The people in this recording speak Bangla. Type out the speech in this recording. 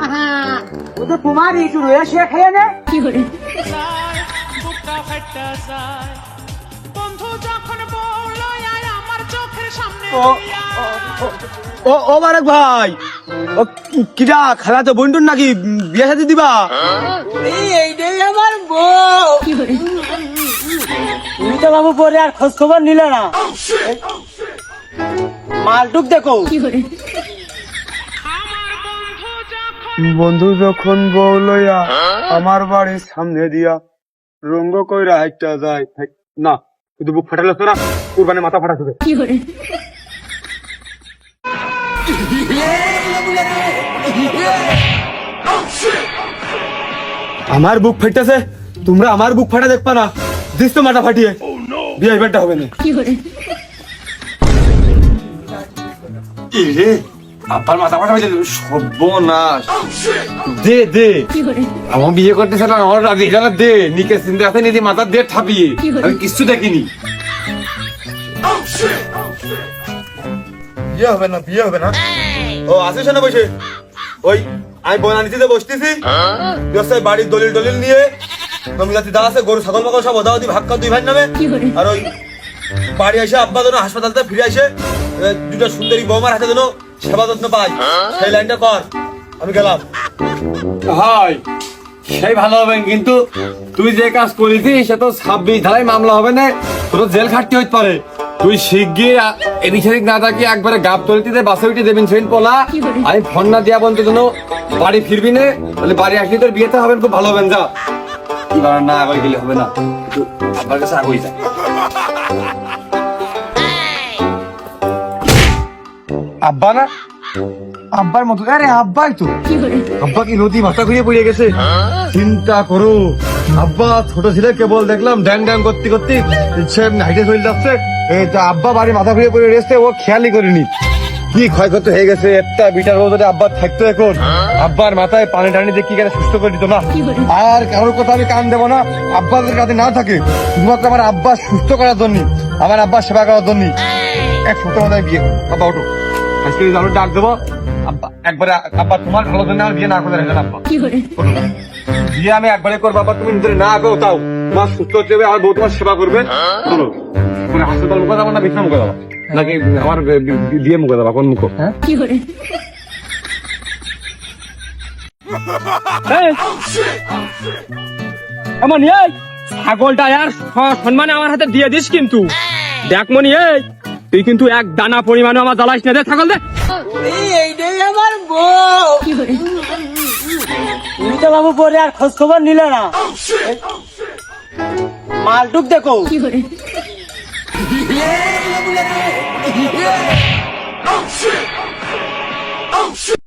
আহা ও তো তোমারই রয়েছে খেয়ে নে। বন্ধু যখন আমার চোখের সামনে ও ও বারেক ভাই ও কিরা খেলা তো বন্টুন নাকি বিয়ে সাথে দিবা? এইটাই আমার বউ। তুমি তো বাবু পরে আর খোঁজ খবর নিলে না। মালটুক দেখো। বন্ধু যখন বউ লইয়া আমার বাড়ির সামনে দিয়া রঙ্গ কইরা হাইটা যায় না শুধু বুক ফাটালে না কুরবানি মাথা ফাটা শুধু আমার বুক ফাইতেছে তোমরা আমার বুক ফাটা দেখবা না দিস তো মাথা ফাটিয়ে বিয়ে হবে না। রে আব্বার মাথা ফাটা হয়েছে সর্বনাশ। দে দে। আমার বিয়ে করতেছে না আমার রাজি এটা দে। নিকে চিন্তা আছে নিদি মাথা দিয়ে ঠাপিয়ে আমি কিচ্ছু দেখিনি। বিয়ে হবে না বিয়ে হবে না। ও আসিস না বসে? ওই আমি বনানিতে বসতেছি বাড়ির দলিল দলিল নিয়ে দা আছে গরু ছাগল মাগল সব ওদাওদি ভাগ দুই ভাই নামে। আর ওই বাড়ি এসে আব্বা যেন হাসপাতাল থেকে ফিরে আসে দুটো সুন্দরী বৌমার হাতে যেন সেবা যত্ন পাই সেই লাইনটা কর। আমি গেলাম। হয়। সেই ভালো হবে কিন্তু তুই যে কাজ করেছিস সে তো ছাব্বিশ ধারায় মামলা হবে না তোর জেল খাটতে হইতে পারে। তুই শিগগির এদিক সেদিক না থাকি একবারে গাপ তলিতে বাসে উঠে দেবেন সেদিন পোলা। আমি ফোন না দিয়া বলতে যেন বাড়ি ফিরবি না তাহলে বাড়ি আসলে তোর বিয়েতে হবে খুব ভালো হবেন যা। না, আগে গেলে হবে না। আব্বার কাছে আগুই যা। আব্বা না? আব্বার মতো। আরে আব্বাই তো। আব্বা কি নদী মাথা ঘুরিয়ে পড়ে গেছে? চিন্তা করো। আব্বা ছোট ছেলে, কেবল দেখলাম ড্যাং ড্যাং করতে করতে ইচ্ছে হাইটে চলে যাচ্ছে। এই তো আব্বা বাড়ি মাথা ঘুরিয়ে পড়ে রেস্টে ও খেয়ালই করিনি। কি ক্ষয়ক্ষতি হয়ে গেছে, একটা বিটার বদলে আব্বার থাকতো এখন। আব্বার মাথায় পানি টানি দিয়ে কি কেন সুস্থ করে দিত না? আর কারোর কথা আমি কান দেবো না। আব্বাদের কাছে না থাকে। শুধুমাত্র আমার আব্বা সুস্থ করার জন্য আমার আব্বা সেবা করার জন্য এক সপ্তাহ বিয়ে। আব্বা, ওঠো। আজকে আমি ডাক দেবো একবারে আব্বা তোমার ভালো জন্য আমার বিয়ে না করে রাখেন আব্বা। বিয়ে আমি একবারে করব আব্বা তুমি নিজের না আগেও তাও। তোমার সুস্থ হতে হবে আমার বউ তোমার সেবা করবে। চলো মানে হাসপাতাল মুখে যাব না বিছনা মুখে যাব? নাকি আমার বিয়ে মুখে যাব কোন মুখ? হ্যাঁ? এমন এই! ছাগলটা আর সম্মানে আমার হাতে দিয়ে দিস কিন্তু। দেখ মনি এই! তুই কিন্তু এক দানা পরিমাণে আমার জ্বালাইস না ছাগল দে। বাবু পরে আর খোঁজ খবর নিলে না। মালটুক দেখো।